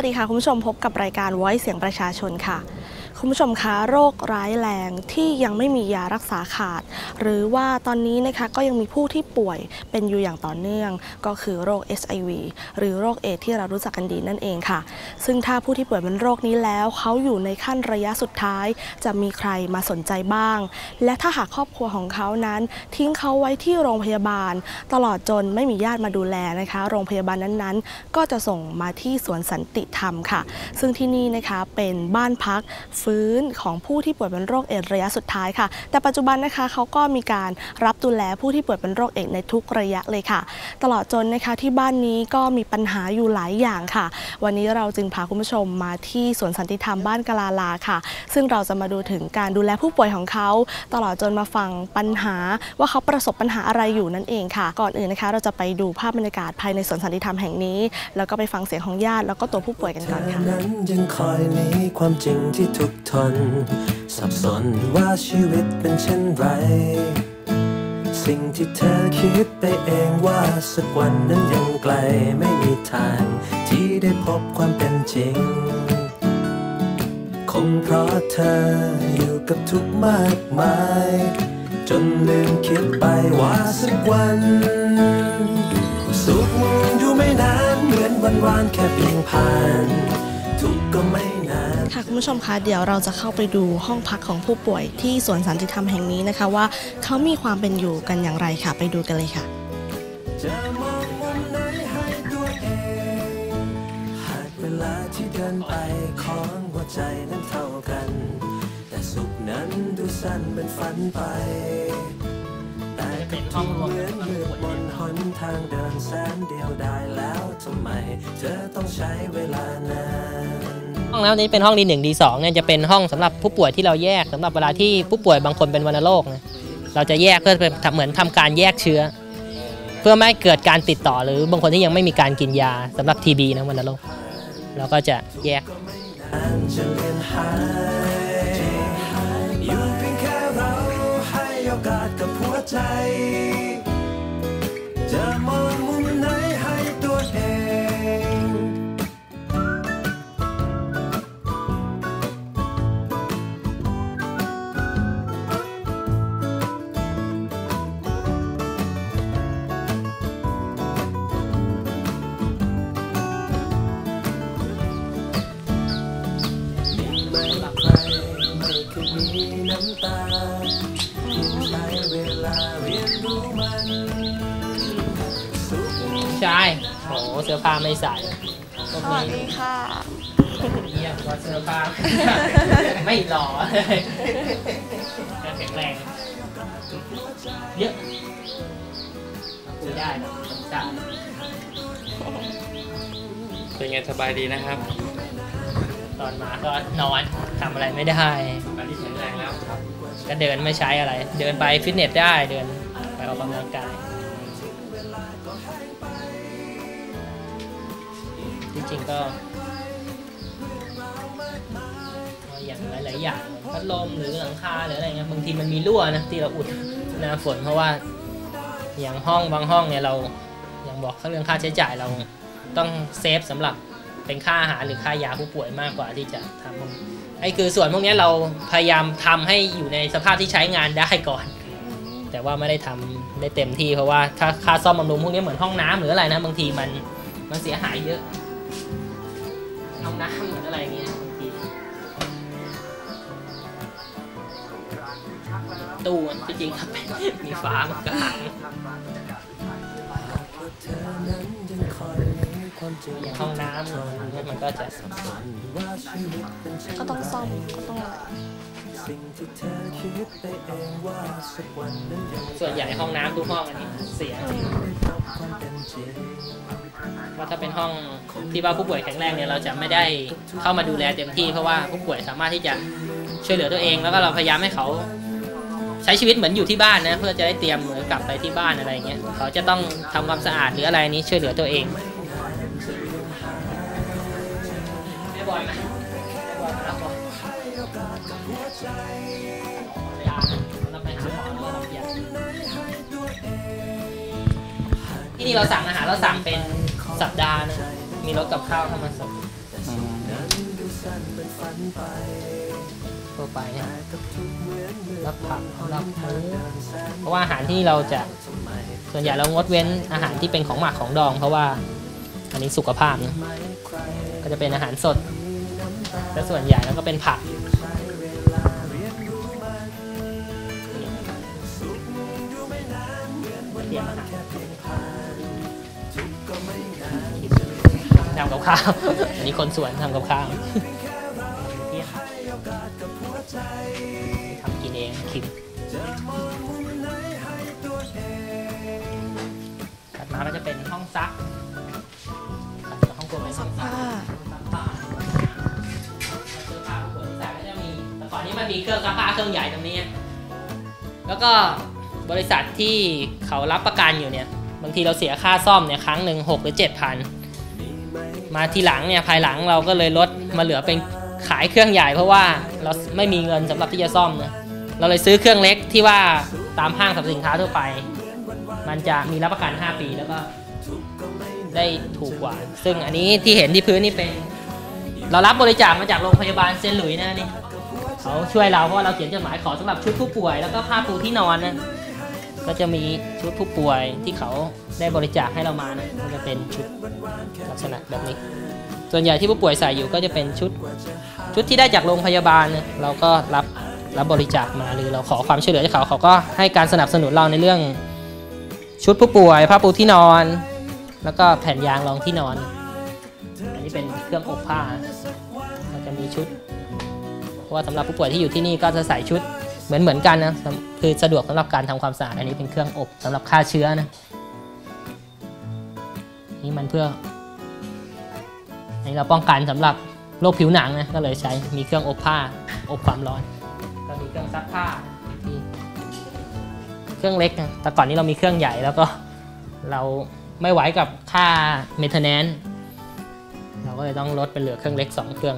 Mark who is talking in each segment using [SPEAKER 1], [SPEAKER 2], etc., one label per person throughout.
[SPEAKER 1] วัสดีค่ะ คุณผู้ชมพบกับรายการไว้เสียงประชาชนค่ะ คุณผู้ชมคะโรคร้ายแรงที่ยังไม่มียารักษาขาด หรือว่าตอนนี้นะคะก็ยังมีผู้ที่ป่วยเป็นอยู่อย่างต่อเนื่อง ก็คือโรค SIV หรือโรคเอดที่เรารู้จักกันดีนั่นเองค่ะ ซึ่งถ้าผู้ที่ป่วยเป็นโรคนี้แล้ว เขาอยู่ในขั้นระยะสุดท้าย จะมีใครมาสนใจบ้าง และถ้าหากครอบครัวของเขานั้น ทิ้งเขาไว้ที่โรงพยาบาล ตลอดจนไม่มีญาติมาดูแลนะคะ โรงพยาบาลนั้นๆ ก็จะส่งมาที่สวนสันติธรรมค่ะ ซึ่งที่นี่นะคะเป็นบ้านพักฟนของผู้ที่ป่วยเป็นโรคเอดระยะสุดท้ายค่ะ แต่ปัจจุบันนะคะเขาก็มีการรับดูแลผู้ที่ป่วยเป็นโรคเอดในทุกระยะเลยค่ะ ตลอดจนนะคะที่บ้านนี้ก็มีปัญหาอยู่หลายอย่างค่ะ วันนี้เราจึงพาคุณผู้ชมมาที่สวนสันติธรรมบ้านกลาลาค่ะ ซึ่งเราจะมาดูถึงการดูแลผู้ป่วยของเขา ตลอดจนมาฟังปัญหาว่าเขาประสบปัญหาอะไรอยู่นั่นเองค่ะ ก่อนอื่นนะคะ เราจะไปดูภาพบรรยากาศภายในสวนสันติธรรมแห่งนี้ แล้วก็ไปฟังเสียงของญาติแล้วก็ตัวผู้ป่วยกันก่อนค่ะ
[SPEAKER 2] นั้นยังคอยหนีความจริงที่ทุกทน สับสนว่าชีวิตเป็นเช่นไร สิ่งที่เธอคิดไปเองว่าสักวันนั้นยังไกลไม่มีทาง ที่ได้พบความเป็นจริง คงเพราะเธออยู่กับทุกมากมาย จนลืมคิดไปว่าสักวันสุขอยู่ไม่นานเหมือนวันวานแค่เพียงผ่าน ทุกข์ก็ไม่
[SPEAKER 1] ค่ะคุณผู้ชมคะเดี๋ยวเราจะเข้าไปดูห้องพักของผู้ป่วยที่สวนสันติธรรมแห่งนี้นะคะ ว่าเขามีความเป็นอยู่กันอย่างไรค่ะ ไปดูกันเลยค่ะ
[SPEAKER 2] จะมองมุมไหนให้ตัวเวลาที่เดินไปของหัวใจนั้นเท่ากัน แต่สุขนั้นดูสั้นเป็นฝันไปแต่กับที่เหมือนมืดบนหนทางเดินแสนเดียวได้แล้วทำไม เธอต้องใช้เวลานาน
[SPEAKER 3] ห้องน้ำนี้เป็นห้องดีหนึ่งดีสองเนี่ยจะเป็นห้องสำหรับผู้ป่วยที่เราแยกสำหรับเวลาที่ผู้ป่วยบางคนเป็นวัณโรคนะเราจะแยกเพื่อเป็นเหมือนทำการแยกเชื้อ เพื่อไม่ให้เกิดการติดต่อหรือบางคนที่ยังไม่มีการกินยาสำหรับทีบีนะวัณโรคเราก็จะแยก
[SPEAKER 2] โอกาสกับหัวใจจะมอง ข
[SPEAKER 3] ใช่โอ้โหเสื้อผ้าไม่ใส่พวก
[SPEAKER 1] สวัสดี
[SPEAKER 3] นี้
[SPEAKER 1] ค่ะ
[SPEAKER 3] เยี่ยมกว่าเสื้อผ้า ไม่หล่อเลยแข็งแรง เยอะคุยได้นะสงสาร
[SPEAKER 4] เป็นไงสบายดีนะครับ
[SPEAKER 3] ตอนมาก็นอนทำอะไรไม่ได้
[SPEAKER 4] ตอนนี้แข็งแรงแล้วครับ
[SPEAKER 3] ก็เดินไม่ใช้อะไร เดินไปฟิตเนสได้เดินไปออกกำลังกาย จริงก็ก็อย่างหลาย ๆ อย่างพัดลมหรือหลังคาหรืออะไรเงี้ยบางทีมันมีรั่วนะที่เราอุดหน้าฝนเพราะว่าอย่างห้องบางห้องเนี่ยเราอย่างบอกเรื่องค่าใช้จ่ายเราต้องเซฟสำหรับเป็นค่าอาหารหรือค่ายาผู้ป่วยมากกว่าที่จะทำไอ้คือส่วนพวกนี้เราพยายามทำให้อยู่ในสภาพที่ใช้งานได้ก่อน แต่ว่าไม่ได้ทำได้เต็มที่เพราะว่าถ้าค่าซ่อมบำรุงพวกนี้เหมือนห้องน้ำหรืออะไรนะบางทีมันมันเสียหายเยอะ น้ำเหมือนอะไรอย่างเงี้ยบางทีตู้มันที่จริงครับมีฝามันก็หัง
[SPEAKER 2] เธอนั้นยังคอยมีความจริง
[SPEAKER 3] อย่างห้องน้ำเนี่ยมันก็จะ
[SPEAKER 2] ว่าชีวิตเป็นเช่น
[SPEAKER 1] ก็ต้องซ่อมก็ต้องอะไร
[SPEAKER 2] สิ่งที่เธอคิดไปเองว่าสักวันนั้นยัง
[SPEAKER 3] ส่วนใหญ่ห้องน้ำทุกห้องอันนี้เสีย
[SPEAKER 2] ได้พบความเป็นจริง
[SPEAKER 3] ว่าถ้าเป็นห้องที่ว่าผู้ป่วยแข็งแรงเนี่ยเราจะไม่ได้เข้ามาดูแลเต็มที่ เพราะว่าผู้ป่วยสามารถที่จะช่วยเหลือตัวเอง แล้วก็เราพยายามให้เขา ใช้ชีวิตเหมือนอยู่ที่บ้านนะเพื่อจะได้เตรียมมือกลับไปที่บ้านอะไรเงี้ยเขาจะต้องทำความสะอาดหรืออะไรนี้ช่วยเหลือตัวเองแม่บอยไหมแม่บอยมารับบ่ กาสกับหัวใจที่นี่เราสั่งอาหารเราสั่งเป็นสัปดาห์นะมีรถกับข้าวเข้ามาส่ง
[SPEAKER 4] ทั่ว
[SPEAKER 3] ไปเนี่ยรับผักรับหมูเพราะว่าอาหารที่เราจะส่วนใหญ่เรางดเว้นอาหารที่เป็นของหมักของดอง เพราะว่าอันนี้สุขภาพนะก็จะเป็นอาหารสดและส่วนใหญ่แล้วก็เป็นผัก เตรียมอาหารทำกับข้าวอันนี้คนสวนทำกับข้าวเที่ยงทำกินเองคิมถัดมาก็จะเป็นห้องซักถัดมาห้องครัวเป็นห้องซัก
[SPEAKER 1] ผ้า
[SPEAKER 3] ซักผ้าเสื้อผ้าผู้ป่วยที่ใส่ก็จะมีแต่ก่อนนี้มันมีเครื่องซักผ้าเครื่องใหญ่ตรงนี้ แล้วก็ บริษัทที่เขารับประกันอยู่เนี่ยบางทีเราเสียค่าซ่อมเนี่ยครั้งหนึ่งหกหรือเจ็ดพันมาทีหลังเนี่ยภายหลังเราก็เลยลดมาเหลือเป็นขายเครื่องใหญ่เพราะว่าเราไม่มีเงินสำหรับที่จะซ่อมเนะเราเลยซื้อเครื่องเล็กที่ว่าตามห้างสรรพสินค้าทั่วไป มันจะมีรับประกัน 5 ปีแล้วก็ได้ถูกกว่า ซึ่งอันนี้ที่เห็นที่พื้นนี่เป็น เรารับบริจาคมาจากโรงพยาบาลเซนหลุยนะนี่เขาช่วยเราเพราะเราเขียนจดหมายขอสำหรับชุดผู้ป่วยแล้วก็ผ้าปูที่นอนนะ ก็จะมีชุดผู้ป่วยที่เขาได้บริจาคให้เรามานะก็จะเป็นชุดลักษณะแบบนี้ ส่วนใหญ่ที่ผู้ป่วยใส่อยู่ก็จะเป็นชุด ชุดที่ได้จากโรงพยาบาลเราก็รับรับบริจาคมาหรือเราขอความช่วยเหลือจากเขาเขาก็ให้การสนับสนุนเราในเรื่อง ชุดผู้ป่วยผ้าปูที่นอน แล้วก็แผ่นยางรองที่นอน อันนี้เป็นเครื่องอบผ้าก็จะมีชุดเพราะว่าสำหรับผู้ป่วยที่อยู่ที่นี่ก็จะใส่ชุด เหมือนเหมือนๆกันนะคือสะดวกสำหรับการทำความสะอาดอันนี้เป็นเครื่องอบสำหรับฆ่าเชื้อนะนี่มันเพื่ออันนี้เราป้องกันสำหรับโรคผิวหนังนะก็เลยใช้มีเครื่องอบผ้าอบความร้อนก็มีเครื่องซักผ้าเครื่องเล็กนะแต่ก่อนนี้เรามีเครื่องใหญ่แล้วก็เราไม่ไหวกับค่าเมนเทนแนนเราก็เลยต้องลดเป็นเหลือเครื่องเล็กสองเครื่อง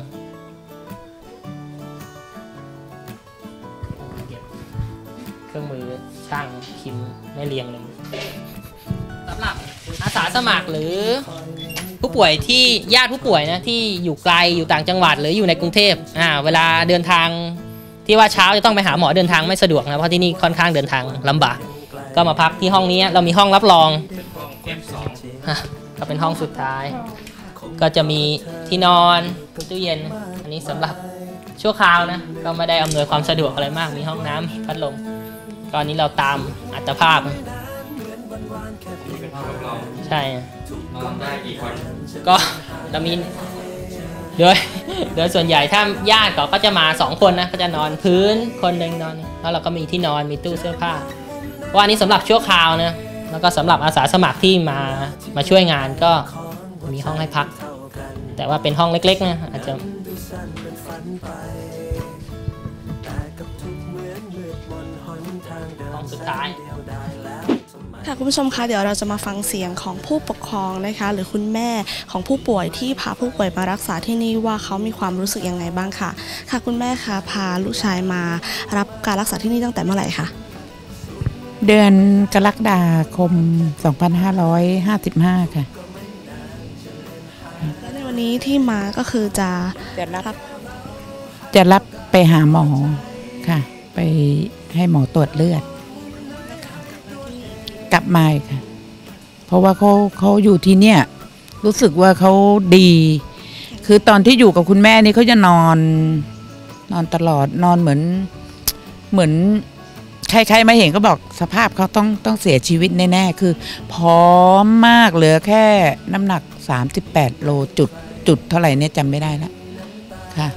[SPEAKER 3] เครื่องมือช่างพิมพ์ไม่เรียงเลยสำหรับอาสาสมัครหรือผู้ป่วยที่ญาติผู้ป่วยนะที่อยู่ไกลอยู่ต่างจังหวัดหรืออยู่ในกรุงเทพอ่าเวลาเดินทางที่ว่าเช้าจะต้องไปหาหมอเดินทางไม่สะดวกนะเพราะที่นี่ค่อนข้างเดินทางลำบาก ก็มาพักที่ห้องนี้เรามีห้องรับรองฮะก็เป็นห้องสุดท้าย ก็จะมีที่นอนตู้เย็น อันนี้สำหรับชั่วคราวนะก็ไม่ได้อำนวยความสะดวกอะไรมากมีห้องน้ำมีพัดลม ก็อันนี้เราตามอัตภาพ
[SPEAKER 4] นี่เป็นห้องทดลอง
[SPEAKER 3] ใช่
[SPEAKER 4] นอนได้กี่คน
[SPEAKER 3] ก็เรามีโดยโดยส่วนใหญ่ถ้าญาติเขาก็จะมาสองคนนะก็จะนอนพื้นคนหนึ่งนอน แล้วเราก็มีที่นอนมีตู้เสื้อผ้าเพราะว่าอันนี้สำหรับชั่วคราวนะแล้วก็สำหรับอาสาสมัครที่มามาช่วยงานก็มีห้องให้พัก แต่ว่าเป็นห้องเล็กๆนะอาจจะ ห้องสุดท้าย
[SPEAKER 1] ค่ะคุณผู้ชมคะเดี๋ยวเราจะมาฟังเสียงของผู้ปกครองนะคะ หรือคุณแม่ของผู้ป่วยที่พาผู้ป่วยมารักษาที่นี่ว่าเขามีความรู้สึกยังไงบ้างค่ะ ค่ะคุณแม่คะพาลูกชายมารับการรักษาที่นี่ตั้งแต่เมื่อไหร่คะ
[SPEAKER 5] เดือนกรกฎาคม 2555 ค่ะ
[SPEAKER 1] และในวันนี้ที่มาก็คือจะ
[SPEAKER 5] จะรับ
[SPEAKER 1] รับ
[SPEAKER 5] จะรับไปหาหมอค่ะ ไปให้หมอตรวจเลือด กลับมาค่ะ เพราะว่าเขาเขาอยู่ที่เนี่ย รู้สึกว่าเขาดี คือตอนที่อยู่กับคุณแม่นี่เขาจะนอน นอนตลอดนอนเหมือน เหมือนใครๆมาเห็นก็บอกสภาพเขาต้องต้องเสียชีวิตแน่ๆคือพร้อมมากเหลือแค่น้ำหนัก 38 โลจุดจุดเท่าไหร่เนี่ยจำไม่ได้ละค่ะ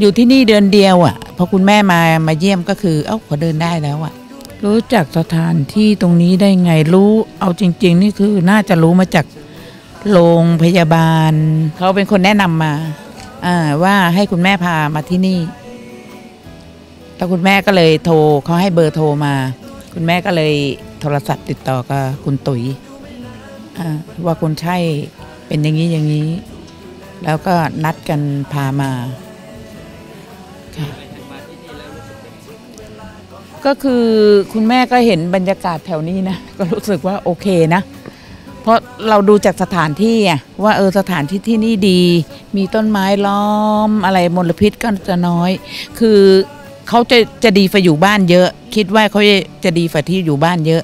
[SPEAKER 5] อยู่ที่นี่เดือนเดียวอะ่ะพอคุณแม่มามาเยี่ยมก็คือ เอ้าขอเดินได้แล้วอะ่ะ รู้จักสถานที่ตรงนี้ได้ไงรู้เอาจริง ๆ นี่คือน่าจะรู้มาจากโรงพยาบาล เขาเป็นคนแนะนำมาว่าให้คุณแม่พามาที่นี่แล้วคุณแม่ก็เลยโทรเขาให้เบอร์โทรมา คุณแม่ก็เลยโทรศัพท์ติดต่อกับคุณตุ๋ยว่าคนไข้เป็นอย่างนี้อย่างนี้ แล้วก็นัดกันพามาค่ะ ก็คือคุณแม่ก็เห็นบรรยากาศแถวนี้นะ ก็รู้สึกว่าโอเคนะ เพราะเราดูจากสถานที่อะว่าเออสถานที่ที่นี่ดี มีต้นไม้ล้อมอะไรมลพิษก็จะน้อย คือเขาจะจะดีฝ่าอยู่บ้านเยอะ คิดว่าเขาจะดีฝ่าที่อยู่บ้านเยอะ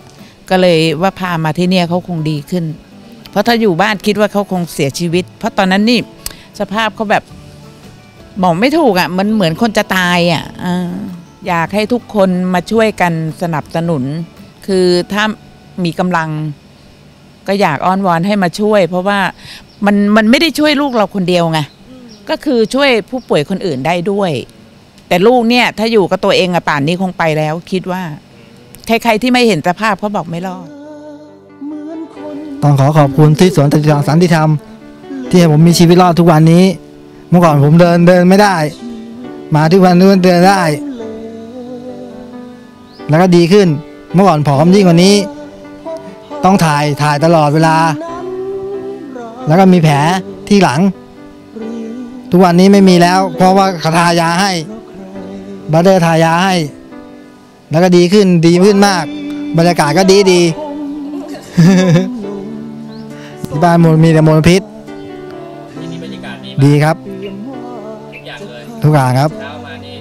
[SPEAKER 5] ก็เลยว่าพามาที่เนี่ยเขาคงดีขึ้น เพราะถ้าอยู่บ้านคิดว่าเขาคงเสียชีวิต เพราะตอนนั้นนี่สภาพเขาแบบบอกไม่ถูกอะ่ะมันเหมือนคนจะตายอะ่ะ อ่าอยากให้ทุกคนมาช่วยกันสนับสนุน คือถ้ามีกำลังก็อยากอ้อนวอนให้มาช่วย เพราะว่ามันมันไม่ได้ช่วยลูกเราคนเดียวไงก็คือช่วยผู้ป่วยคนอื่นได้ด้วย แต่ลูกเนี่ย ถ้าอยู่กับตัวเองอะป่านนี้คงไปแล้ว คิดว่า ใครๆที่ไม่เห็นสภาพเขาบอกไม่รอด
[SPEAKER 6] ต้องขอขอบคุณที่สวนสันติธรรมสันติธรรม ที่ให้ผมมีชีวิตรอดทุกวันนี้ เมื่อก่อนผมเดินเดินไม่ได้ มาทุกวันนี้เดินได้ แล้วก็ดีขึ้น เมื่อก่อนผอมยิ่งกว่านี้ ต้องถ่ายถ่ายตลอดเวลา แล้วก็มีแผลที่หลัง ทุกวันนี้ไม่มีแล้ว เพราะว่าเขาทายาให้บัตเดอร์ทายาให้ แล้วก็ดีขึ้นดีขึ้นมาก บรรยากาศก็ดีดีที่บ้านมลมีแต่มลพิษ
[SPEAKER 3] ที่นี่บรรยากาศดี
[SPEAKER 6] ดีครับ
[SPEAKER 3] ทุกอย่างเลย
[SPEAKER 6] ทุกอย่างครับ
[SPEAKER 3] เช้ามานี่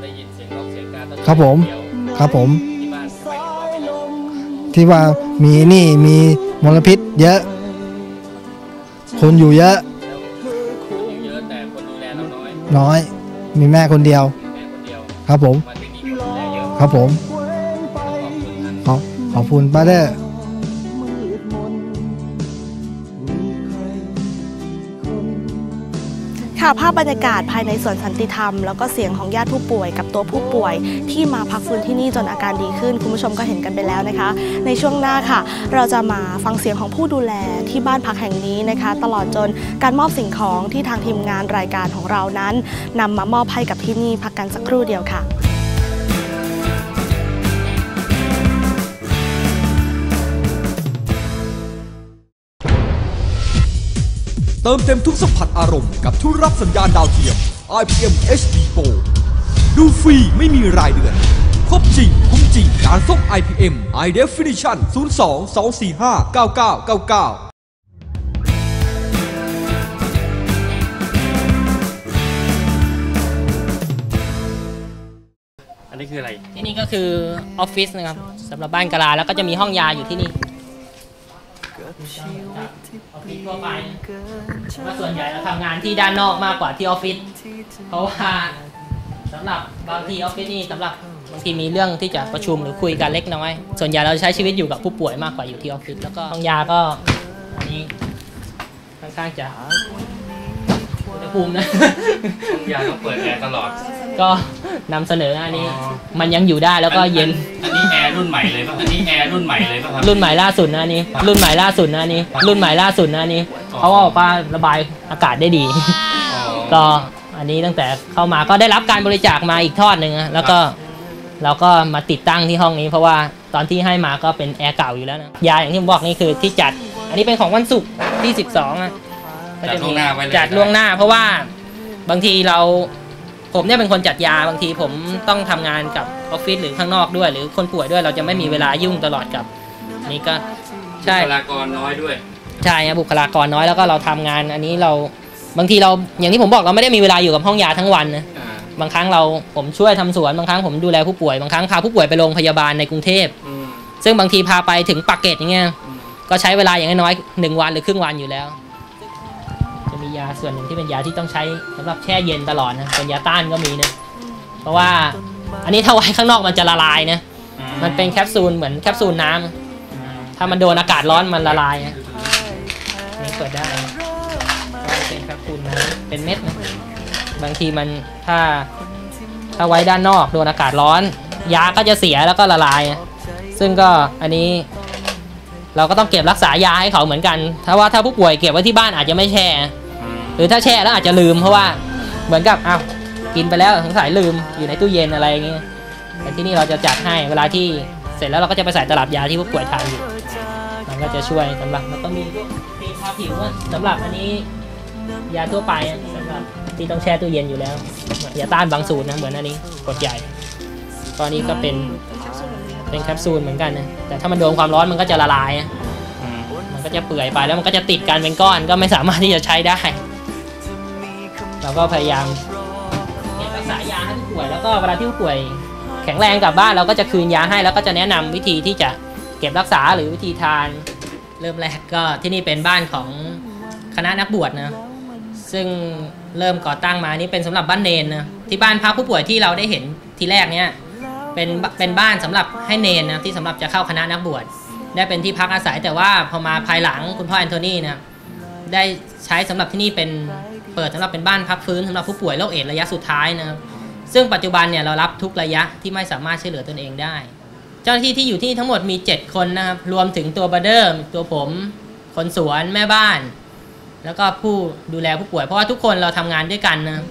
[SPEAKER 3] ได้ยินเสียงร้องเสียงการต้นไค
[SPEAKER 6] รับผม
[SPEAKER 3] เขียว
[SPEAKER 6] ครับผม
[SPEAKER 3] ที่ว่ามี
[SPEAKER 6] นี่มีมลพิษเยอะ คนอยู่เยอะ
[SPEAKER 3] เยอะแต่คนดูแลเราน้อย
[SPEAKER 6] น้อย มีแม่คนเดียว
[SPEAKER 3] แม่คนเดียว
[SPEAKER 6] ครับผม
[SPEAKER 3] มาที่นี่คนดูแลเยอะ
[SPEAKER 6] ครับผม
[SPEAKER 3] ขอบ
[SPEAKER 6] ขอบคุณป้าเดอ
[SPEAKER 1] ค่ะภาพบรรยากาศภายในสวนสันติธรรม แล้วก็เสียงของญาติผู้ป่วยกับตัวผู้ป่วย ที่มาพักฟื้นที่นี่จนอาการดีขึ้น คุณผู้ชมก็เห็นกันไปแล้วนะคะ ในช่วงหน้าค่ะ เราจะมาฟังเสียงของผู้ดูแลที่บ้านพักแห่งนี้นะคะ ตลอดจนการมอบสิ่งของที่ทางทีมงานรายการของเรานั้นนำมามอบให้กับที่นี่พักกันสักครู่เดียวค่ะ
[SPEAKER 7] เติมเต็มทุกสัมผัสอารมณ์กับทุกรับสัญญาณดาวเทียม IPM HD Pro ดูฟรีไม่มีรายเดือน ครบจริง คุ้มจริง การส่ง IPM High Definition 02 245 9999
[SPEAKER 4] อันนี้คืออะไร
[SPEAKER 3] ที่นี่ก็คือออฟฟิศนะครับสำหรับบ้านกะลาแล้วก็จะมีห้องยาอยู่ที่นี่ ออฟฟิศทั่วไปว่าส่วนใหญ่เราทำงานที่ด้านนอกมากกว่าที่ออฟฟิศเพราะว่าสำหรับบางทีออฟฟิศนี่สำหรับบางทีมีเรื่องที่จะประชุมหรือคุยกันเล็กน้อย ส่วนใหญ่เราใช้ชีวิตอยู่กับผู้ป่วยมากกว่าอยู่ที่ออฟฟิศแล้วก็ห้องยาก็อันนี้ค่อนข้างจะ อุณหภูมินะ
[SPEAKER 4] ห้องยาต้องเปิดแอร์ตลอด
[SPEAKER 3] ก็นำเสนออันนี้
[SPEAKER 4] อ๋อ
[SPEAKER 3] มันยังอยู่ได้แล้วก็เย็น
[SPEAKER 4] อันนี้แอร์รุ่นใหม่เลยป่ะ อันนี้แอร์รุ่นใหม่เลยป่ะครับ
[SPEAKER 3] รุ่นใหม่ล่าสุดนะอันนี้ รุ่นใหม่ล่าสุดนะอันนี้ รุ่นใหม่ล่าสุดนะอันนี้
[SPEAKER 4] อ๋อ
[SPEAKER 3] เขาก็บอกว่าระบายอากาศได้ดี
[SPEAKER 4] อ๋อ
[SPEAKER 3] ก็อันนี้ตั้งแต่เข้ามาก็ได้รับการบริจาคมาอีกทอดหนึ่งนะแล้วก็เราก็มาติดตั้งที่ห้องนี้เพราะว่าตอนที่ให้มาก็เป็นแอร์เก่าอยู่แล้วนะยาอย่างที่ผมบอกนี่คือที่จัด อันนี้เป็นของวันศุกร์ที่ 12อะ ก็
[SPEAKER 4] จัด
[SPEAKER 3] จะ
[SPEAKER 4] ล่
[SPEAKER 3] มี
[SPEAKER 4] วงหน้าไว้เลย
[SPEAKER 3] จัดล่วงหน้า เพราะว่าบางทีเราผมเนี่ยเป็นคนจัดยาบางทีผมต้องทำงานกับออฟฟิศหรือข้างนอกด้วย หรือคนป่วยด้วยเราจะไม่มีเวลายุ่งตลอดกับอันนี้ก็ใช่
[SPEAKER 4] บุคลากรน้อยด้วย
[SPEAKER 3] ใช่ครับบุคลากรน้อยแล้วก็เราทำงานอันนี้เราบางทีเราอย่างที่ผมบอกเราไม่ได้มีเวลาอยู่กับห้องยาทั้งวันนะ
[SPEAKER 4] อ่า
[SPEAKER 3] บางครั้งเราผมช่วยทำสวนบางครั้งผมดูแลผู้ป่วยบางครั้งพาผู้ป่วยไปโรงพยาบาลในกรุงเทพ
[SPEAKER 4] อืม
[SPEAKER 3] ซึ่งบางทีพาไปถึงปากเกร็ดอย่างเงี้ย
[SPEAKER 4] อืม
[SPEAKER 3] ก็ใช้เวลาอย่างน้อยๆหนึ่งวันหรือครึ่งวันอยู่แล้วจะมียา ส่วนหนึ่งที่เป็นยาที่ต้องใช้สำหรับแช่เย็นตลอดนะเป็นยาต้านก็มีนะเพราะว่าอันนี้ถ้าไว้ข้างนอกมันจะละลายนะมันเป็นแคปซูลเหมือนแคปซูลน้ำถ้ามันโดนอากาศร้อนมันละลายนะนี่เปิดได้เป็นแคปซูลน้ำเป็นเม็ดนะบางทีมันถ้าถ้าไว้ด้านนอกโดนอากาศร้อน ยาก็จะเสียแล้วก็ละลาย ซึ่งก็อันนี้เราก็ต้องเก็บรักษายาให้เขาเหมือนกัน ถ้าว่าถ้าผู้ป่วยเก็บไว้ที่บ้านอาจจะไม่แช่ หรือถ้าแช่แล้วอาจจะลืมเพราะว่าเหมือนกับอ้าวกินไปแล้วสงสัยลืมอยู่ในตู้เย็นอะไรอย่างเงี้ยแต่ที่นี่เราจะจัดให้เวลาที่เสร็จแล้วเราก็จะไปใส่ตลับยาที่ผู้ป่วยทานอยู่ มันก็จะช่วยสำหรับแล้วก็มีพวกครีมทาผิวอะสำหรับอันนี้ยาทั่วไปสำหรับที่ต้องแช่ตู้เย็นอยู่แล้วยาต้านบางสูตรนะเหมือนอันนี้กดใหญ่ตอนนี้ก็เป็นเป็นแคปซูลเหมือนกันนะแต่ถ้ามันโดนความร้อนมันก็จะละลาย
[SPEAKER 4] มั
[SPEAKER 3] นก็ก็จะเปื่อยไปแล้วมันก็จะติดกันเป็นก้อนก็ไม่สามารถที่จะใช้ได้ เราก็พยายามเก็บรักษายาให้ผู้ป่วย แล้วก็เวลาที่ผู้ป่วย แข็งแรงกลับบ้านเราก็จะคืนยาให้แล้วก็จะแนะนำวิธีที่จะเก็บรักษาหรือวิธีทานเริ่มแรกก็ที่นี่เป็นบ้านของคณะนักบวชนะซึ่งเริ่มก่อตั้งมานี่เป็นสำหรับบ้านเนนนะที่บ้านพักผู้ป่วยที่เราได้เห็นทีแรกเนี่ยเป็นเป็นบ้านสำหรับให้เนนนะที่สำหรับจะเข้าคณะนักบวชได้เป็นที่พักอาศัยแต่ว่าพอมาภายหลังคุณพ่อแอนโทนีนะได้ใช้สำหรับที่นี่เป็น เปิดสำหรับเป็นบ้านพักฟื้นสำหรับผู้ป่วยโรคเอดส์ระยะสุดท้ายนะครับซึ่งปัจจุบันเนี่ยเรารับทุกระยะที่ไม่สามารถช่วยเหลือตนเองได้ เจ้าหน้าที่ที่อยู่ที่นี่ทั้งหมดมี 7 คนนะครับรวมถึงตัวบัเดอร์ตัวผมคนสวนแม่บ้าน แล้วก็ผู้ดูแลผู้ป่วย เพราะว่าทุกคนเราทำงานด้วยกันนะ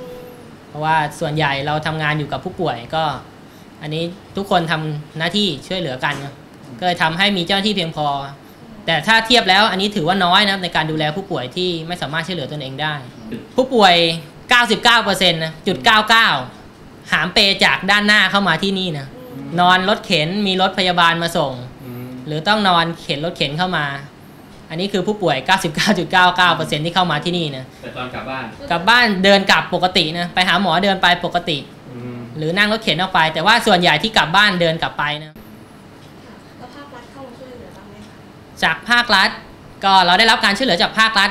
[SPEAKER 3] เพราะว่าส่วนใหญ่เราทำงานอยู่กับผู้ป่วยก็ อันนี้ทุกคนทำหน้าที่ช่วยเหลือกันก็เลยทำให้มีเจ้าหน้าที่เพียงพอ แต่ถ้าเทียบแล้วอันนี้ถือว่าน้อยนะครับในการดูแลผู้ป่วยที่ไม่สามารถช่วยเหลือตนเองได้ ผู้ป่วย 99%นะจุด99 หามเปจากด้านหน้าเข้ามาที่นี่นะนอนรถเข็นมีรถพยาบาลมาส่ง หรือต้องนอนเข็นรถเข็นเข้ามา อันนี้คือผู้ป่วย 99.99%ที่เข้ามาที่นี่นะ
[SPEAKER 4] แต่ตอนกลับบ้าน
[SPEAKER 3] กลับบ้านเดินกลับปกตินะไปหาหมอเดินไปปกติ หรือนั่งรถเข็นออกไป แต่ว่าส่วนใหญ่ที่กลับบ้านเดินกลับไปนะ จากภาครัฐ ก็เราได้รับการช่วยเหลือจากภาครัฐ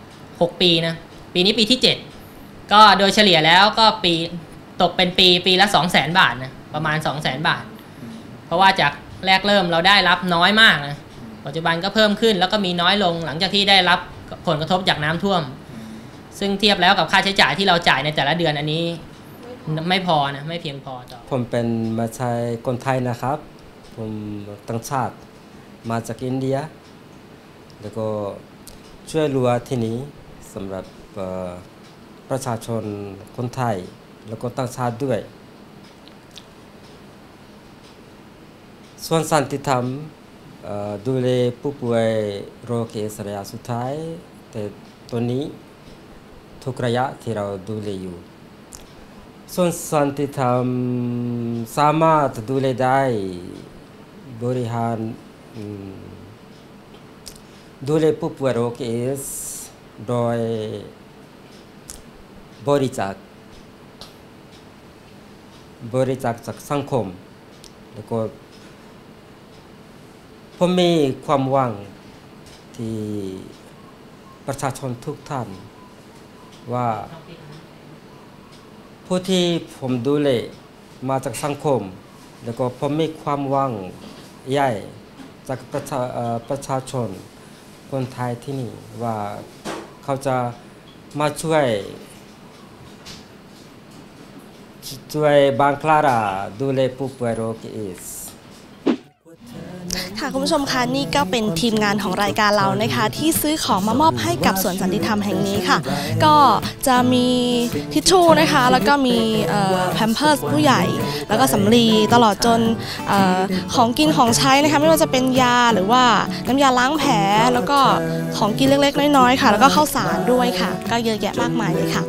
[SPEAKER 3] 6 ปีนะ ปีนี้ปีที่ 7 ก็โดยเฉลี่ยแล้วก็ปีตกเป็นปีปีละ 2 0 0 0 0 0บาทนะประมาณ 2 0 0 0 0 0บาท เพราะว่าจากแรกเริ่มเราได้รับน้อยมากนะปัจจุบันก็เพิ่มขึ้นแล้วก็มีน้อยลงหลังจากที่ได้รับผลกระทบจากน้ำท่วม ซึ่งเทียบแล้วกับค่าใช้จ่ายที่เราจ่ายในแต่ละเดือนอันนี้ไม่พอนะไม่เพียงพอต่อ
[SPEAKER 8] ผมเป็นมาชายคนไทยนะครับ ผมต่างชาติ มาจากอินเดีย แล้วก็ช่วยเหลือที่นี้สำหรับประชาชนคนไทย แล้วก็ต่างชาติด้วย ส่วนสันติธรรมดูแลผู้ป่วยโรคเอดส์ระยะสุดท้าย แต่ตัวนี้ทุกระยะที่เราดูแลอยู่ ส่วนสันติธรรมสามารถดูแลได้บริหาร ดูแลผู้ป่วยโรคเอส์โดยบริจาคบริจาคจากสังคม แล้วก็ผมมีความหวังที่ประชาชนทุกท่านว่าผู้ที่ผมดูแลมาจากสังคม แล้วก็ผมมีความหวังใหญ่ จากประชาประชาชนคนไทยที่นี่ว่าเขาจะมาช่วยช่วยบางคลาราดูแลผู้ป่วยโรคเอดส์
[SPEAKER 1] ค่ะคุณผู้ชมคะนี่ก็เป็นทีมงานของรายการเรานะคะ ที่ซื้อของมามอบให้กับสวนสันติธรรมแห่งนี้ค่ะ ก็จะมีทิชชู่นะคะ แล้วก็มีแพมเพิร์สผู้ใหญ่ แล้วก็สำลีตลอดจนออของกินของใช้นะคะไม่ว่าจะเป็นยาหรือว่าน้ำยาล้างแผลแล้วก็ของกินเล็กๆ น้อยๆค่ะ แล้วก็ข้าวสารด้วยค่ะ ก็เยอะแยะมากมายเลยค่ะ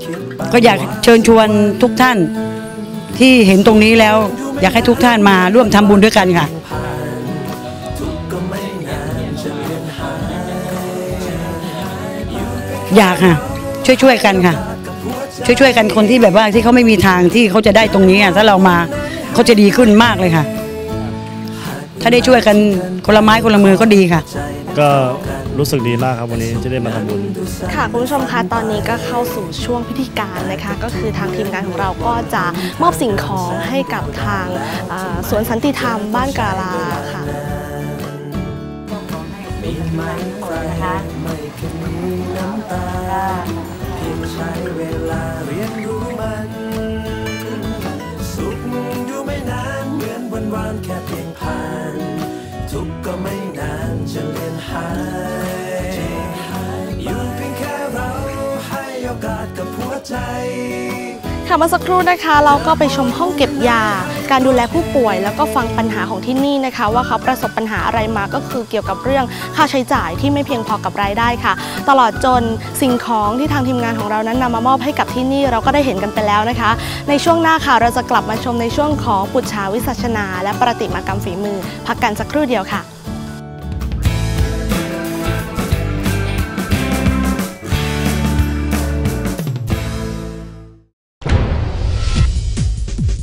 [SPEAKER 9] ก็อยากเชิญชวนทุกท่านที่เห็นตรงนี้แล้วอยากให้ทุกท่านมาร่วมทำบุญด้วยกันค่ะ อยากค่ะ ช่วยช่วยๆกันค่ะช่วยช่วยๆกันคนที่แบบว่าที่เขาไม่มีทางที่เขาจะได้ตรงนี้อะถ้าเรามาเขาจะดีขึ้นมากเลยค่ะ ถ้าได้ช่วยกันคนละไม้คนละมือก็ดีค่ะ
[SPEAKER 10] ก็รู้สึกดีมากครับวันนี้ที่ได้มาทำบุญ
[SPEAKER 1] ค่ะคุณผู้ชมคะตอนนี้ก็เข้าสู่ช่วงพิธีการนะคะ ก็คือทางทีมงานของเราก็จะมอบสิ่งของให้กับทางเอ่อสวนสันติธรรมบ้านกาลาค่ะ
[SPEAKER 2] ไม่ เคยมีน้ำตา เพียงใช้เวลาเรียนรู้มัน สุขอยู่ไม่นานเหมือนวันวานแค่เพียงผ่าน ทุกข์ก็ไม่นานจะเลือนหายอยู่เพียงแค่เราให้โอกาสกับหัวใจ
[SPEAKER 1] ค่ะเมื่อสักครู่นะคะ เราก็ไปชมห้องเก็บยา การดูแลผู้ป่วย แล้วก็ฟังปัญหาของที่นี่นะคะ ว่าเขาประสบปัญหาอะไรมาก็คือเกี่ยวกับเรื่องค่าใช้จ่ายที่ไม่เพียงพอกับรายได้ค่ะ ตลอดจนสิ่งของที่ทางทีมงานของเรานั้นนำมามอบให้กับที่นี่เราก็ได้เห็นกันไปแล้วนะคะ ในช่วงหน้าค่ะเราจะกลับมาชมในช่วงของปุจฉาวิสัชนา และประติมากรรมฝีมือ พักกันสักครู่เดียวค่ะ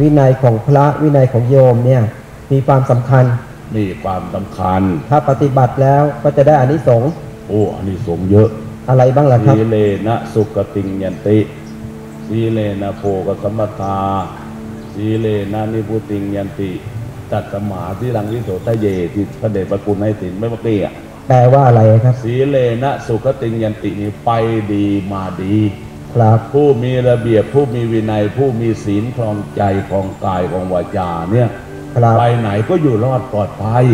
[SPEAKER 11] วินั
[SPEAKER 12] ยของพระวินัยของโยมเนี่ยมีความสำคัญ
[SPEAKER 13] มีความสำคัญ
[SPEAKER 12] ถ้าปฏิบัติแล้วก็จะได้อานิสงส์
[SPEAKER 13] โอ้อันนี้สงส์เยอะ
[SPEAKER 12] อะไรบ้างล่ะครับ
[SPEAKER 13] สีเลนะสุกติงยันติสีเลนะโพกสัมปทาสีเลนะนิพุติงยันติตัดสมาที่รังวิโสทะเยที่พระเดชพระคุณให้สินไม่เมื่อกี้อะ
[SPEAKER 12] แปลว่าอะไรครับ
[SPEAKER 13] สีเลนะสุขติงยันตินี่ไปดีมาดี
[SPEAKER 12] ครับ
[SPEAKER 13] ผู้มีระเบียบผู้มีวินัย ผู้มีศีลครองใจครองกายครองวาจาเนี่ย
[SPEAKER 12] ครับ
[SPEAKER 13] ไปไหนก็อยู่รอดปลอดภัย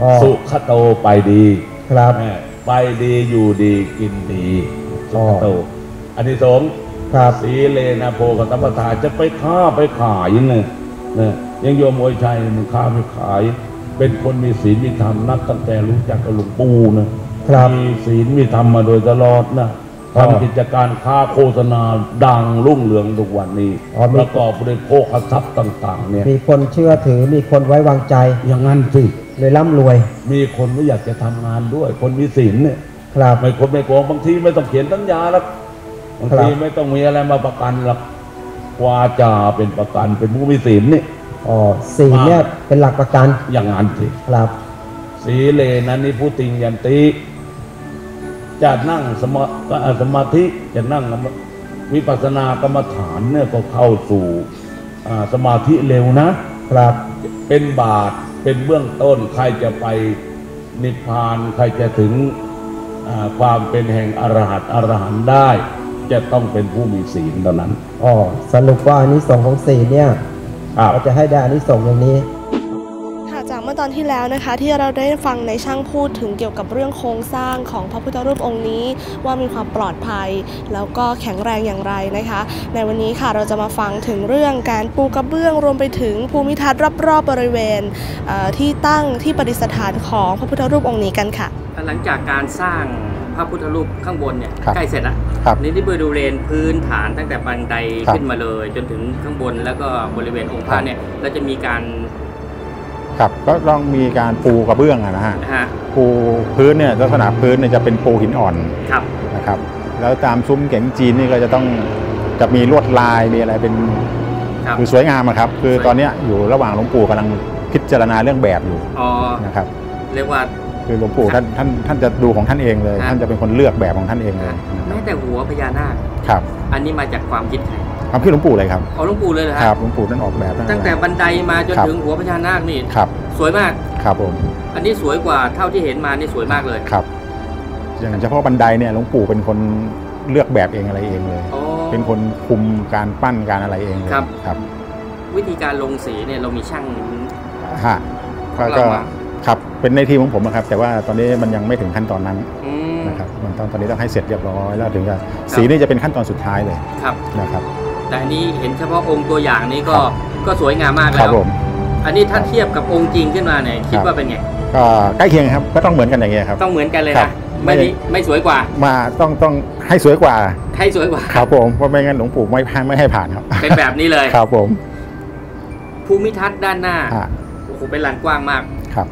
[SPEAKER 12] อ๋อ
[SPEAKER 13] สุขโตไปดี
[SPEAKER 12] ครับ
[SPEAKER 13] แม่ไปดีอยู่ดีกินดีสุขโตอันที่สอง
[SPEAKER 12] ครับ
[SPEAKER 13] สีเลนะโพกตัมปทาจะไปค้าไปขายเนี่ยเนี่ยยังโยมโวยชัยมึงค้าไปขาย เป็นคนมีศีลมีธรรมนับตั้งแต่รู้จักกับหลวงปู่นะครับมีศีลมีธรรมมาโดยตลอดนะ
[SPEAKER 12] อ๋อ
[SPEAKER 13] ทำกิจการค้าโฆษณาดังรุ่งเรืองทุกวันนี้
[SPEAKER 12] อ๋อมี
[SPEAKER 13] ประกอบด้วยโภคทรัพย์ต่าง ๆ เนี่ย
[SPEAKER 12] มีคนเชื่อถือมีคนไว้วางใจ
[SPEAKER 13] อย่างนั้นสิ
[SPEAKER 12] เลยร่ำรวย
[SPEAKER 13] มีคนไม่อยากจะทำงานด้วย คนมีศีลเนี่ย
[SPEAKER 12] ครับ
[SPEAKER 13] ไม่คนไม่โกงบางทีไม่ต้องเขียนสัญญาแล้วบางทีไม่ต้องมีอะไรมาประกันหรอกวาจาเป็นประกันเป็นผู้มีศีลนี่
[SPEAKER 12] อ๋อศีลเนี่ยเป็นหลักประกัน
[SPEAKER 13] อย่างนั้นสิ
[SPEAKER 12] ครับ
[SPEAKER 13] สีเลนั้นนี่ผู้ติงยันติ จะนั่งสมาเอ่อสมาธิจะนั่งวิปัสสนากรรมฐานเนี่ยก็เข้าสู่อ่าสมาธิเร็วนะ
[SPEAKER 12] ครับ
[SPEAKER 13] เป็นบาทเป็นเบื้องต้นใครจะไปนิพพานใครจะถึงอ่าความเป็นแห่งอรหัตอรหันต์ได้ จะต้องเป็นผู้มีศีลเท่านั้น
[SPEAKER 12] อ๋อสรุปว่าอานิสงส์ของศีลเนี่ย
[SPEAKER 13] ครับ
[SPEAKER 12] เราจะให้ได้อานิสงส์อย่างนี้
[SPEAKER 1] ค่ะจากเมื่ อตอนที่แล้วนะคะ ที่เราได้ฟังในช่างพูดถึงเกี่ยวกับเรื่องโครงสร้างของพระพุทธรูปองค์นี้ ว่ามีความปลอดภัย แล้วก็แข็งแรงอย่างไรนะคะ ในวันนี้ค่ะเราจะมาฟังถึงเรื่องการปูกระเบื้องรวมไปถึงภูมิทัศน์รอบๆบริเวณเอ่อที่ตั้งที่ประดิษฐานของพระพุทธรูปองค์นี้กันค่ะ
[SPEAKER 14] หลังจากการสร้างพระพุทธรูปข้างบนเนี่ย
[SPEAKER 15] ครับ
[SPEAKER 14] ใกล้เสร็จแล้ว
[SPEAKER 15] ครับ
[SPEAKER 14] นี่ที่บริเวณพื้นฐานตั้งแต่บันได
[SPEAKER 15] ครับ
[SPEAKER 14] ขึ้นมาเลย จนถึงข้างบนแล้วก็บริเวณองค์พระเนี่ยเราจะมีการ
[SPEAKER 15] ครับก็ต้องมีการปูกระเบื้องอะนะฮะ
[SPEAKER 14] นะฮะ
[SPEAKER 15] ปูพื้นเนี่ยลักษณะพื้นเนี่ยจะเป็นปูหินอ่อน
[SPEAKER 14] ครับ
[SPEAKER 15] นะครับ แล้วตามซุ้มเก๋งจีนนี่ก็จะต้องจะมีลวดลายมีอะไรเป็น
[SPEAKER 14] ครับ
[SPEAKER 15] คือสวยงามอะครับ คือตอนเนี้ยอยู่ระหว่างหลวงปู่กำลังพิจารณาเรื่องแบบอยู่
[SPEAKER 14] อ๋อ
[SPEAKER 15] นะครับ
[SPEAKER 14] เรียกว่า
[SPEAKER 15] คือหลวงปู่ท่านท่านท่านจะดูของท่านเองเลย
[SPEAKER 14] ครับ
[SPEAKER 15] ท่านจะเป็นคนเลือกแบบของท่านเองเลย
[SPEAKER 14] แม้แต่หัวพญานาค
[SPEAKER 15] ครับ
[SPEAKER 14] อันนี้มาจากความคิดใคร
[SPEAKER 15] ความคิดหลวงปู่เลยครับ
[SPEAKER 14] เอาหลวงปู่เลยเหรอ
[SPEAKER 15] ค
[SPEAKER 14] ฮะ
[SPEAKER 15] รับหลวงปู่ท่านออกแบบท่าน
[SPEAKER 14] ตั้งแต่บันไดมาจน
[SPEAKER 15] ครับ
[SPEAKER 14] ถึงหัวพญานาคนี่
[SPEAKER 15] ครับ
[SPEAKER 14] สวยมาก
[SPEAKER 15] ครับผม
[SPEAKER 14] อันนี้สวยกว่าเท่าที่เห็นมานี่สวยมากเลย
[SPEAKER 15] ครับอย่างเฉพาะบันไดเนี่ยหลวงปู่เป็นคนเลือกแบบเองอะไรเองเลย
[SPEAKER 14] อ๋อ
[SPEAKER 15] เป็นคนคุมการปั้นการอะไรเองเลย
[SPEAKER 14] ครับ
[SPEAKER 15] ครับ
[SPEAKER 14] วิธีการลงสีเนี่ยเรามีช่าง
[SPEAKER 15] ฮะก็
[SPEAKER 14] ของเรา
[SPEAKER 15] ก็
[SPEAKER 14] มา
[SPEAKER 15] ครับเป็นในทีมของผมนะครับ แต่ว่าตอนนี้มันยังไม่ถึงขั้นตอนนั้น
[SPEAKER 14] อืม
[SPEAKER 15] นะครับมันต้องตอนนี้ต้องให้เสร็จเรียบร้อยแล้วถึงจะสีนี่จะเป็นขั้นตอนสุดท้ายเลย
[SPEAKER 14] ครับ
[SPEAKER 15] นะครับ
[SPEAKER 14] แต่อันนี้เห็นเฉพาะองค์ตัวอย่างนี้ก็
[SPEAKER 15] ครับ
[SPEAKER 14] ก็สวยงามมาก
[SPEAKER 15] ค
[SPEAKER 14] แล้
[SPEAKER 15] รับ
[SPEAKER 14] ว
[SPEAKER 15] ผม
[SPEAKER 14] อันนี้ถ้าเทียบกับองค์จริงขึ้นมาเนี่ยคิด
[SPEAKER 15] ครับ
[SPEAKER 14] ว่าเป็นไง
[SPEAKER 15] ก็ใกล้เคียงครับก็ต้องเหมือนกันอย่างเงี้ยครับ
[SPEAKER 14] ต้องเหมือนกันเลย
[SPEAKER 15] ครั
[SPEAKER 14] นะ
[SPEAKER 15] บ
[SPEAKER 14] ไม่
[SPEAKER 15] ไม่
[SPEAKER 14] มีไม่สวยกว่า
[SPEAKER 15] มาต้องต้องให้สวยกว่า
[SPEAKER 14] ให้สวยกว่า
[SPEAKER 15] ครับผมเพราะไม่งั้นหลวงปู่ไม่ให้ไม่ให้ผ่านครับ
[SPEAKER 14] เป็นแบบนี้เลย
[SPEAKER 15] ครับผม
[SPEAKER 14] ภูมิทัศน์ด้านหน้า
[SPEAKER 15] ฮะ
[SPEAKER 14] โอ้โหเป็นลานกว้างมาก
[SPEAKER 15] ครับ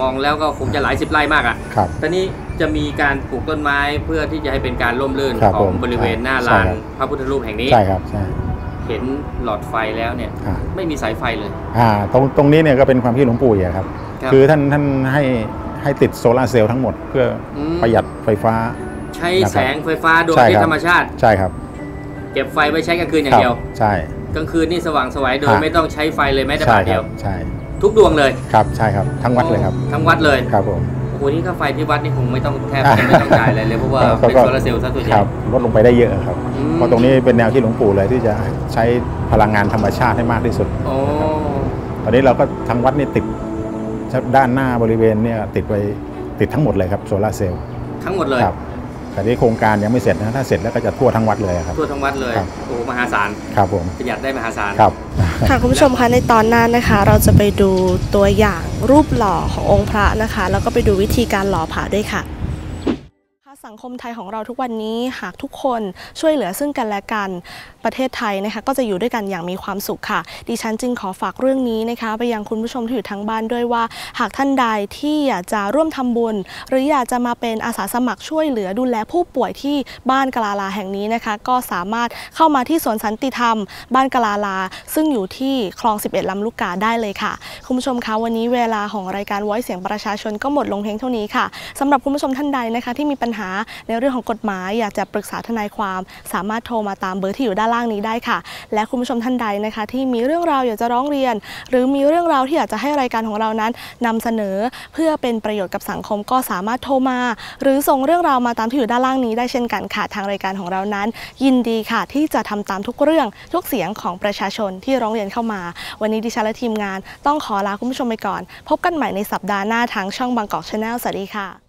[SPEAKER 14] มองแล้วก็คงจะหลายสิบไร่มากอะ
[SPEAKER 15] ครับ
[SPEAKER 14] ตอนนี้ จะมีการปลูกต้นไม้เพื่อที่จะให้เป็นการร่มรื่น
[SPEAKER 15] ครับ
[SPEAKER 14] ของ
[SPEAKER 15] ผม
[SPEAKER 14] บริเวณหน้า
[SPEAKER 15] ใช่
[SPEAKER 14] ลาน
[SPEAKER 15] ครับ
[SPEAKER 14] พระพุทธรูปแห่งนี้
[SPEAKER 15] ใช่ครับใช่
[SPEAKER 14] เห็นหลอดไฟแล้วเนี่ย
[SPEAKER 15] อ่า
[SPEAKER 14] ไม่มีสายไฟเลย
[SPEAKER 15] อ่าตรงตรงนี้เนี่ยก็เป็นความคิดหลวงปู่อะครับ
[SPEAKER 14] ครับ
[SPEAKER 15] คือท่านท่านให้ให้ติดโซลาร์เซลล์ทั้งหมดเพื่ออ
[SPEAKER 14] ม
[SPEAKER 15] ประหยัดไฟฟ้า
[SPEAKER 14] ใช้
[SPEAKER 15] นะครับ
[SPEAKER 14] แสงไฟฟ้าดวง
[SPEAKER 15] ใช่
[SPEAKER 14] อาที่
[SPEAKER 15] ครับ
[SPEAKER 14] ธรรมชาติ
[SPEAKER 15] ใช่ครับ
[SPEAKER 14] เก็บไฟไว้ใช้กลางคืนอย่างเดียว
[SPEAKER 15] ครับใช่
[SPEAKER 14] กลางคืนนี่สว่างไสวัยโดย
[SPEAKER 15] ฮะ
[SPEAKER 14] ไม่ต้องใช้ไฟเลยแม้แต่
[SPEAKER 15] ใช่
[SPEAKER 14] บาท
[SPEAKER 15] ค
[SPEAKER 14] เดี
[SPEAKER 15] รั
[SPEAKER 14] ยว
[SPEAKER 15] ใช่
[SPEAKER 14] ทุกดวงเลย
[SPEAKER 15] ครับใช่ครับทั้งวัดเลยครับ
[SPEAKER 14] ทั้งวัดเลย
[SPEAKER 15] ครับผม
[SPEAKER 14] โอ้โหนี่ค่าไฟที่วัดนี่คงไม่ต้องแทบจะไม่ต้องจ่ายอะไรเลยเพราะว่า
[SPEAKER 15] ก็
[SPEAKER 14] เป็น
[SPEAKER 15] ก็
[SPEAKER 14] โซลาร์เซลล์ซะส่วนให
[SPEAKER 15] ค
[SPEAKER 14] ญ่
[SPEAKER 15] รับลดลงไปได้เยอะครับ
[SPEAKER 14] อืม
[SPEAKER 15] เพราะตรงนี้เป็นแนวที่หลวงปู่เลยที่จะใช้พลังงานธรรมชาติให้มากที่สุด
[SPEAKER 14] โอ้
[SPEAKER 15] ตอนนี้เราก็ทางวัดนี่ติดด้านหน้าบริเวณเนี่ยติดไปติดทั้งหมดเลยครับโซลาร์เซลล์
[SPEAKER 14] ทั้งหมดเลย
[SPEAKER 15] ครับ แต่ที่โครงการยังไม่เสร็จนะถ้าเสร็จแล้วก็จะทั่วทั้งวัดเลยครับ
[SPEAKER 14] ทั่วทั้งวัดเลย
[SPEAKER 15] ครับ
[SPEAKER 14] โอ้มหาศาล
[SPEAKER 15] ครับผม
[SPEAKER 14] ประหยัดได้มหาศาล
[SPEAKER 15] ครับ
[SPEAKER 1] ค่ะคุณผู้ชมคะในตอนหน้านะคะ เราจะไปดูตัวอย่างรูปหล่อขององค์พระนะคะ แล้วก็ไปดูวิธีการหล่อผาด้วยค่ะค่ะ สังคมไทยของเราทุกวันนี้หากทุกคนช่วยเหลือซึ่งกันและกันประเทศไทยนะคะก็จะอยู่ด้วยกันอย่างมีความสุขค่ะ ดิฉันจึงขอฝากเรื่องนี้นะคะ ไปยังคุณผู้ชมที่อยู่ทางบ้านด้วยว่า หากท่านใดที่อยากจะร่วมทำบุญ หรืออยากจะมาเป็นอาสาสมัครช่วยเหลือดูแลผู้ป่วยที่บ้านกลาลาแห่งนี้นะคะ ก็สามารถเข้ามาที่สวนสันติธรรม บ้านกลาลา ซึ่งอยู่ที่คลอง 11ลำลูกกาได้เลยค่ะ คุณผู้ชมคะวันนี้เวลาของรายการไว้เสียงประชาชนก็หมดลงเพียงเท่านี้ค่ะสำหรับคุณผู้ชมท่านใดนะคะ ที่มีปัญหาในเรื่องของกฎหมายอยากจะปรึกษาทนายความ สามารถโทรมาตามเบอร์ที่อยู่ด้านล่างนี้ได้ค่ะ และคุณผู้ชมท่านใดนะคะ ที่มีเรื่องราวอยากจะร้องเรียน หรือมีเรื่องราวที่อยากจะให้รายการของเรานั้นนำเสนอเพื่อเป็นประโยชน์กับสังคมก็สามารถโทรมา หรือส่งเรื่องราวมาตามที่อยู่ด้านล่างนี้ได้เช่นกันค่ะทางรายการของเรานั้น ยินดีค่ะที่จะทำตามทุกเรื่องทุกเสียงของประชาชนที่ร้องเรียนเข้ามา วันนี้ดิฉันและทีมงาน ต้องขอลาคุณผู้ชมไปก่อน พบกันใหม่ในสัปดาห์หน้าทางช่องบางกอกชาแนลสวัสดีค่ะ